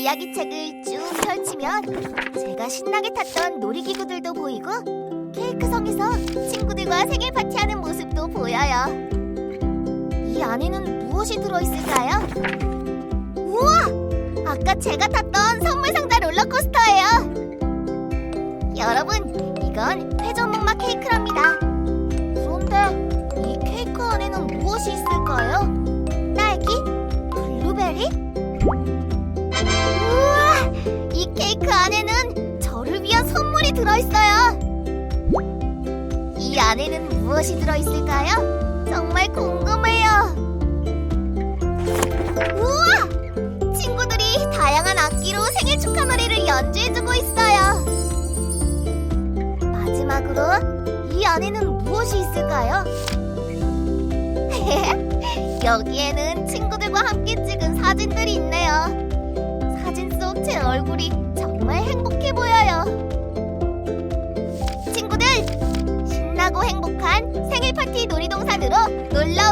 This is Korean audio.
이야기책을 쭉 펼치면 제가 신나게 탔던 놀이기구들도 보이고 케이크성에서 친구들과 생일 파티하는 모습도 보여요. 이 안에는 무엇이 들어있을까요? 우와! 아까 제가 탔던 선물 상자 롤러코스터예요. 여러분, 이건 회전목마 케이크랍니다. 그런데 이 케이크 안에는 무엇이 있을까요? 딸기? 블루베리? 들어있어요. 이 안에는 무엇이 들어있을까요? 정말 궁금해요. 우와! 친구들이 다양한 악기로 생일 축하 노래를 연주해주고 있어요. 마지막으로 이 안에는 무엇이 있을까요? 여기에는 친구들과 함께 찍은 사진들이 있네요. 사진 속 제 얼굴이 파티 놀이동산으로 놀러.